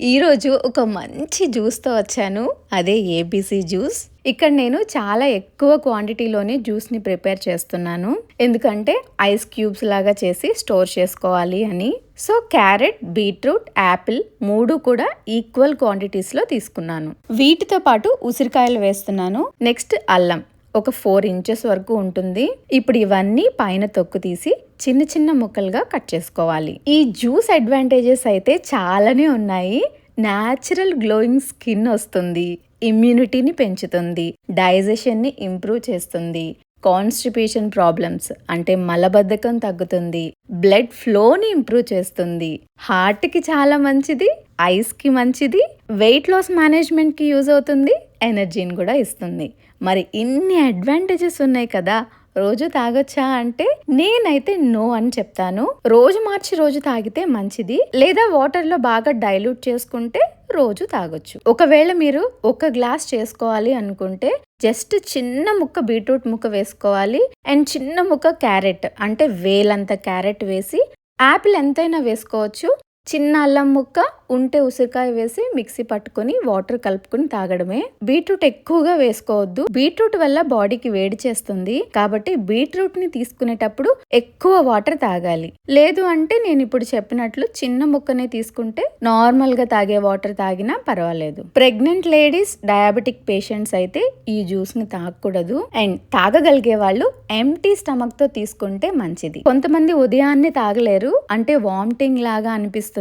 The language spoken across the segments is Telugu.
ఈరోజు ఒక మంచి జ్యూస్తో వచ్చాను. అదే ఏబీసీ జ్యూస్. ఇక్కడ నేను చాలా ఎక్కువ క్వాంటిటీలోనే జ్యూస్ని ప్రిపేర్ చేస్తున్నాను. ఎందుకంటే ఐస్ క్యూబ్స్ లాగా చేసి స్టోర్ చేసుకోవాలి అని. సో క్యారెట్ బీట్రూట్ యాపిల్ మూడు కూడా ఈక్వల్ క్వాంటిటీస్లో తీసుకున్నాను. వీటితో పాటు ఉసిరికాయలు వేస్తున్నాను. నెక్స్ట్ అల్లం. ఒక ఫోర్ ఇంచెస్ వరకు ఉంటుంది. ఇప్పుడు ఇవన్నీ పైన తొక్కు తీసి చిన్న చిన్న ముక్కలుగా కట్ చేసుకోవాలి. ఈ జ్యూస్ అడ్వాంటేజెస్ అయితే చాలానే ఉన్నాయి. న్యాచురల్ గ్లోయింగ్ స్కిన్ వస్తుంది. ఇమ్యూనిటీని పెంచుతుంది. డైజెషన్ని ఇంప్రూవ్ చేస్తుంది. కాన్స్టిపేషన్ ప్రాబ్లమ్స్ అంటే మలబద్ధకం తగ్గుతుంది. బ్లడ్ ఫ్లోని ఇంప్రూవ్ చేస్తుంది. హార్ట్కి చాలా మంచిది. ఐస్కి మంచిది. వెయిట్ లాస్ మేనేజ్మెంట్కి యూజ్ అవుతుంది. ఎనర్జీని కూడా ఇస్తుంది. మరి ఇన్ని అడ్వాంటేజెస్ ఉన్నాయి కదా రోజు తాగొచ్చా అంటే నేనైతే నో అని చెప్తాను. రోజు మార్చి రోజు తాగితే మంచిది లేదా వాటర్లో బాగా డైల్యూట్ చేసుకుంటే రోజు తాగొచ్చు. ఒకవేళ మీరు ఒక గ్లాస్ చేసుకోవాలి అనుకుంటే జస్ట్ చిన్న ముక్క బీట్రూట్ ముక్క వేసుకోవాలి అండ్ చిన్న ముక్క క్యారెట్ అంటే వేలంత క్యారెట్ వేసి యాపిల్ ఎంతైనా వేసుకోవచ్చు. చిన్న అల్లం ముక్క ఉంటే ఉసిరికాయ వేసి మిక్సీ పట్టుకొని వాటర్ కలుపుకొని తాగడమే. బీట్రూట్ ఎక్కువగా వేసుకోవద్దు. బీట్రూట్ వల్ల బాడీకి వేడి చేస్తుంది. కాబట్టి బీట్రూట్ని తీసుకునేటప్పుడు ఎక్కువ వాటర్ తాగాలి. లేదు అంటే నేను ఇప్పుడు చెప్పినట్లు చిన్న ముక్కనే తీసుకుంటే నార్మల్గా తాగే వాటర్ తాగినా పర్వాలేదు. ప్రెగ్నెంట్ లేడీస్ డయాబెటిక్ పేషెంట్స్ అయితే ఈ జ్యూస్ని తాగకూడదు. అండ్ తాగగలిగే వాళ్ళు ఎంటీ స్టమక్తో తీసుకుంటే మంచిది. కొంతమంది ఉదయాన్నే తాగలేరు. అంటే వామిటింగ్ లాగా అనిపిస్తుంది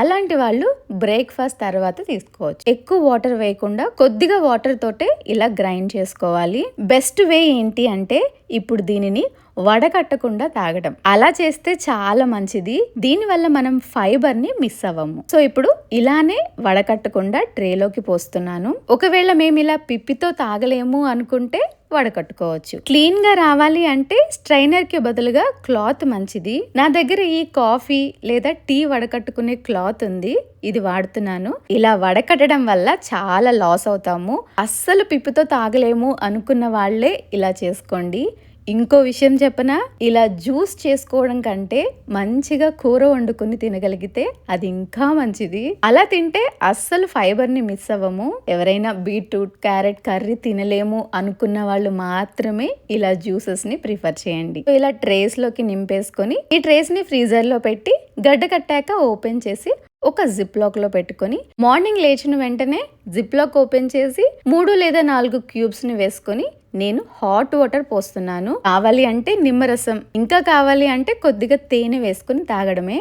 అలాంటి వాళ్ళు బ్రేక్ఫాస్ట్ తర్వాత తీసుకోవచ్చు. ఎక్కువ వాటర్ వేయకుండా కొద్దిగా వాటర్ తోటే ఇలా గ్రైండ్ చేసుకోవాలి. బెస్ట్ వే ఏంటి అంటే ఇప్పుడు దీనిని వడకట్టకుండా తాగడం అలా చేస్తే చాలా మంచిది. దీనివల్ల మనం ఫైబర్ని మిస్ అవ్వము. సో ఇప్పుడు ఇలానే వడకట్టకుండా ట్రేలోకి పోస్తున్నాను. ఒకవేళ మేము ఇలా పిప్పితో తాగలేము అనుకుంటే వడకట్టుకోవచ్చు. క్లీన్గా రావాలి అంటే స్ట్రైనర్కి బదులుగా క్లాత్ మంచిది. నా దగ్గర ఈ కాఫీ లేదా టీ వడకట్టుకునే క్లాత్ ఉంది. ఇది వాడుతున్నాను. ఇలా వడకట్టడం వల్ల చాలా లాస్ అవుతాము. అస్సలు పిప్పితో తాగలేము అనుకున్న వాళ్ళే ఇలా చేసుకోండి. ఇంకో విషయం చెప్పనా? ఇలా జ్యూస్ చేసుకోవడం కంటే మంచిగా కూర వండుకుని తినగలిగితే అది ఇంకా మంచిది. అలా తింటే అస్సలు ఫైబర్ని మిస్ అవ్వము. ఎవరైనా బీట్రూట్ క్యారెట్ కర్రీ తినలేము అనుకున్న వాళ్ళు మాత్రమే ఇలా జ్యూసెస్ని ప్రిఫర్ చేయండి. ఇలా ట్రేస్లోకి నింపేసుకొని ఈ ట్రేస్ని ఫ్రీజర్లో పెట్టి గడ్డ కట్టాక ఓపెన్ చేసి ఒక జిప్ లాక్లో పెట్టుకొని మార్నింగ్ లేచిన వెంటనే జిప్ లాక్ ఓపెన్ చేసి మూడు లేదా నాలుగు క్యూబ్స్ని వేసుకొని నేను హాట్ వాటర్ పోస్తున్నాను. కావాలి అంటే నిమ్మరసం. ఇంకా కావాలి అంటే కొద్దిగా తేనె వేసుకుని తాగడమే.